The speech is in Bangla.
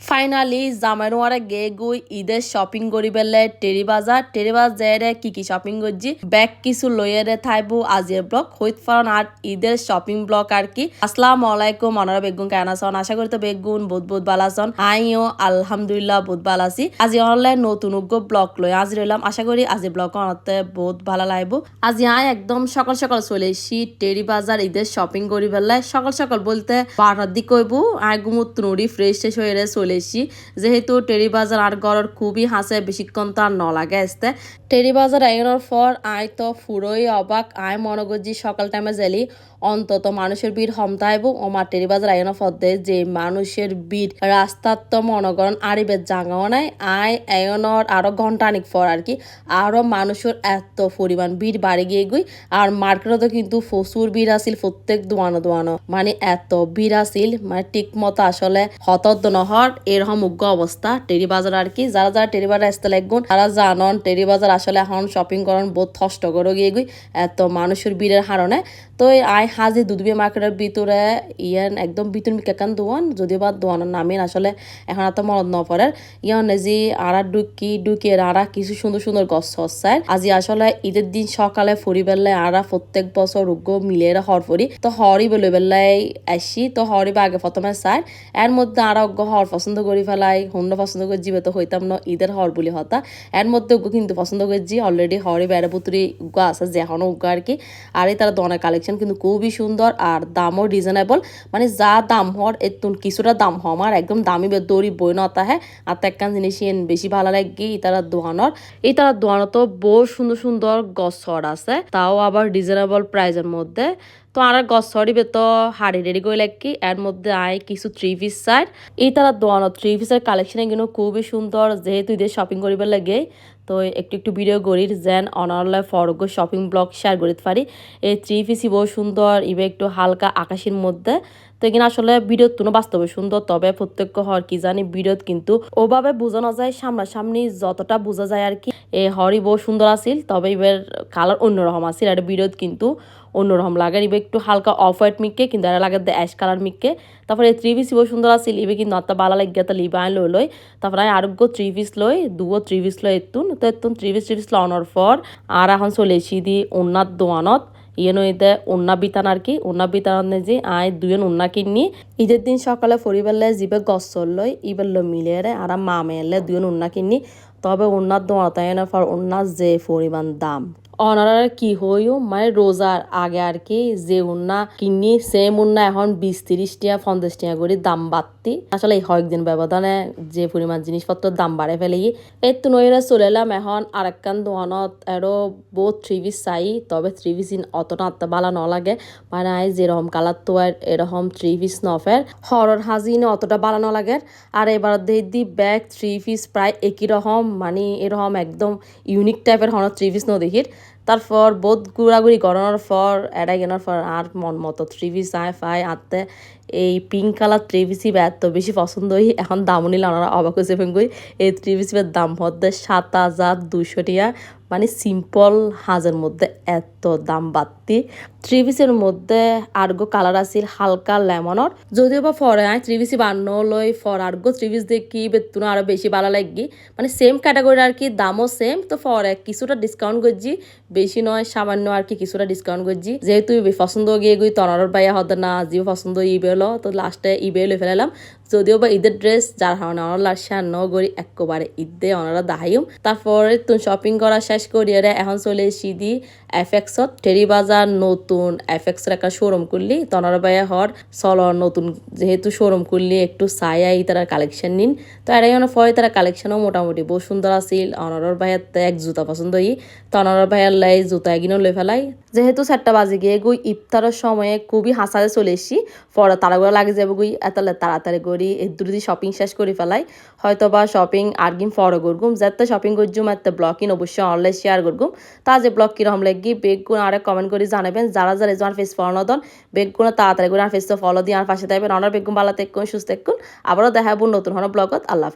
ফাইনালি জামাইনোয়ারে গে গুই ঈদের শপিং করি বেলে টেরি বাজার টেরি বাজারে কি কি শপিং করছি ব্যাগ কিছু লইয়ারে থাইবো আজির ব্লগ হইত ফারন আর ঈদের শপিং ব্লগ আর কি আসসালাম আলাইকুম মনারা বেগুন কেন আছেন আশা করি তো বেগুন বহুত ভালো আছেন আইও আলহামদুলিল্লাহ ভালো আছি আজি অনলাইন নতুন উগ্র ব্লগ লই আজি রইলাম আশা করি আজি ব্লগ অনতে বহুত ভালো লাগব আজি আই একদম সকাল সকাল চলে এসি টেরি বাজার ঈদের শপিং করি বেলে সকাল সকাল বলতে বারোটার দিক কইব আই গুমুত নুড়ি ফ্রেশ ট্রেশ হয়ে চলে এসি যেহেতু টেরি বাজার আর গড়র খুবই হাসে, বেশিক্ষণ তার ন লাগে আসতে টেরি বাজার আইনের পর আয় তো ফুরোই অবাক, আয় মনে করছি সকাল টাইমে জেলি। অন্তত মানুষের ভিড় ও মা টেরি বাজার আইনের পথে যে মানুষের ভিড়, রাস্তার তো মনে করেন আরিবের জাগাও নাই। আয় আয়নর আরও ঘন্টানিক পর আর কি, আরও মানুষের এত পরিমাণ ভিড় বাড়ি গিয়ে গুই। আর মার্কেটে তো কিন্তু প্রচুর ভিড় আসিল প্রত্যেক দোয়ানো দোয়ানো। মানে এত ভিড় আসিল মানে ঠিক মতো আসলে হতদ নহর এরকম উগ্র অবস্থা। টেরি বাজার আর কি, যারা যারা টেরি বাজার আসতে লাগবেন তারা জানন টেরি বাজার আসলে এখন শপিং করেন বহুত কষ্ট করে গিয়ে এত মানুষের ভিড়ের হারণে। তো আই হাজি দুধবি মার্কেটের ভিতরে ইয়ান একদম ভিতর কেকান দোয়ান, যদিও বা দোয়ানের নামেন আসলে এখন এত মনত ন পড়ে। ইয়ান যে আড়া ডুকি ডুকি আড়া কিছু সুন্দর সুন্দর গছ হচ্ছায় আজি আসলে ঈদের দিন সকালে ফুরি বেলায় আড়া প্রত্যেক বছর রোগ্য মিলে হর ফুরি। তো হরি বেলে বেলায় আসি, তো হরি বা আগে প্রথমে চাই। এর মধ্যে আরও অজ্ঞ হর পছন্দ করি ফেলাই, হুন্ড পছন্দ করে তো হইতাম না, ঈদের হর বলি হতা। এর মধ্যে কিন্তু পছন্দ করছি অলরেডি হরে বেড়ে পুতুরি উগ্র আছে, যে এখনও উগ্র আর কি। আর তারা দনের কালেকশন কিন্তু খুবই সুন্দর আর দামও রিজনেবল মানে যা দাম হর এতুন কিছুটা দাম হমার একদম দামি দড়ি বই নতা হ্যাঁ। আর একখান জিনিস বেশি ভালো লাগে এই তারা দোয়ানোর তারা দোয়ানো তো বহু সুন্দর সুন্দর গছ আছে। তাও আবার রিজনেবল প্রাইজের মধ্যে। তো আর গছ সরিবে তো হাড়ি রেডি করে লাগি এর মধ্যে আয় কিছু থ্রি পিস সাইড এই তারা দোয়ানো থ্রি পিসের কালেকশন কিন্তু খুবই সুন্দর। যেহেতু ঈদের শপিং করিবার লাগে তো একটু একটু ভিডিও করির যেন অনারলে ফরগ শপিং ব্লক শেয়ার করিতে পারি। এই থ্রি পিসই বহু সুন্দর ইবে একটু হালকা আকাশের মধ্যে। এখানে আসলে ভিডিও তুনো বাস্তবে সুন্দর, তবে প্রত্যক্ষ হওয়ার কি জানি ভিডিওত কিন্তু ওভাবে বোঝানো যায়, সামনাসামনি যতটা বোঝা যায় আর কি। এ হরি বহু সুন্দর আছিল, তবে এবার কালার অন্যরকম আছিল আর ভিডিওত কিন্তু অন্যরকম লাগে। ইবে একটু হালকা অফ হোয়াইট মিককে, কিন্তু এটা লাগে অ্যাশ কালার মিককে। তারপরে থ্রি পিস বহু সুন্দর আছিল ইবে কিন্তু অত বালা লাগে তা লিবা লই লই। তারপরে আরোগ্য থ্রি পিস লই দুও থ্রি পিস লই এতুন তো এতুন থ্রি পিস থ্রি পিস লওয়ানোর পর আর এখন চলে এসি দি অন্যার দোয়ানত। ইয়েনো এতে উন্না বিতান আর কি, উন্না বিতান যে আয় দুজন উন্না কিনি ঈদের দিন সকালে ফরিবেলে জিবে গছ লই লো মিলে রে আর মা এলে দুজন উন্না কিনি তবে উন্নার দোয়া তাই না ফর উন্নার যে পরিমাণ দাম। অনারার কি হইও? মানে রোজার আগে আর কি যে উন্না কিনি সেম উন্না এখন বিশ তিরিশ টিয়া, পঞ্চাশ টিয়া করে দাম বাড়তি। আসলে এই কয়েকদিন ব্যবধানে যে পরিমাণ জিনিসপত্রের দাম বাড়ে ফেলে এই তো নইরা চলে এলাম এখন আর একখান দোকানত। আরও বহুত থ্রি পিস চাই, তবে থ্রি পিস ইন অতটা আত্মা বালা ন লাগে মানে আই যেরকম কালার তো আর এরকম থ্রি পিস নফের। হরর হাজিনে অতটা বালা ন লাগে আর এবার দি ব্যাগ থ্রি পিস প্রায় একই রকম। মানে এরকম একদম ইউনিক টাইপের হন থ্রি পিস ন দেখির। তারপর বোধ ঘুরাঘুরি করানোর পর, এড়াই কেনার পর আর মন মতো থ্রি পিস আয় ফাই আঁতে এই পিঙ্ক কালার থ্রি পিসি এত বেশি পছন্দই এখন দামও নিলে ওনারা অবাক হয়েছে ফেঙ্গুই এই থ্রি পিসির দাম হতে সাত হাজার দুশো টিয়া মানে সিম্পল হাজের মধ্যে এত দাম বাড়তি। থ্রি পিসের মধ্যে আর্গো কালার আছিল হালকা লেমনর যদিও বা ফরে আয় থ্রি পিসি বান্ন লই ফর আর্গো থ্রি পিস দেখি বেতুন আরও বেশি ভালো লাগি মানে সেম ক্যাটাগরি আর কি, দামও সেম তো ফরে কিছুটা ডিসকাউন্ট করছি। বেশি নয়, সামান্য আর কি কিছুটা ডিসকাউন্ট করছি। যেহেতু পছন্দ গিয়ে গই তনারর বাইয়া হতে না জিও পছন্দ ইবে হলো তো লাস্টে ইবে লই ফেলালাম যদিও বা ঈদের ড্রেস যার কারণে অনলা শেয়ার ন করি একেবারে ঈদে অনারা দাহাইম তারপরে তুমি শপিং করা শেষ করি এখন চলে এসি দি এফএক্সত টেরি বাজার নতুন এফএক্সের একটা শোরুম করলি তনারা বাইয়া হর চলর নতুন যেহেতু শোরুম করলি একটু সায়াই তারা কালেকশন নিন। তো এরাই পরে তারা কালেকশনও মোটামুটি বহু সুন্দর আছিল। অনরর ভাইয়ার এক জুতা পছন্দ হই তনরর ভাইয়ার লাই জুতা এগিনও লই ফেলাই। যেহেতু চারটা বাজে গিয়ে গুই ইফতারের সময়ে খুবই হাসারে চলে এসি পরে তাড়াগুড়া লাগে যাবে গুই এতলে তাড়াতাড়ি করি দ্রুতি শপিং শেষ করে ফেলাই হয়তো বা শপিং আর গিম ফরো করগুম যাতে শপিং করছুম এত ব্লগিন অবশ্যই অনলাইন শেয়ার করগুম। তা যে ব্লগ কীরকম লাগি বেগুন আরেক কমেন্ট করে জানাবেন। যারা যারা এজন ফেস ফলো দন বেগুন তাড়াতাড়ি করে আর ফেস তো ফলো দিয়ে আর পাশে থাকবেন। অনার বেগুন ভালো থাকুন, সুস্থ থাকুন। আবারও দেখাবো নতুন হন ব্লগত আল্লাহ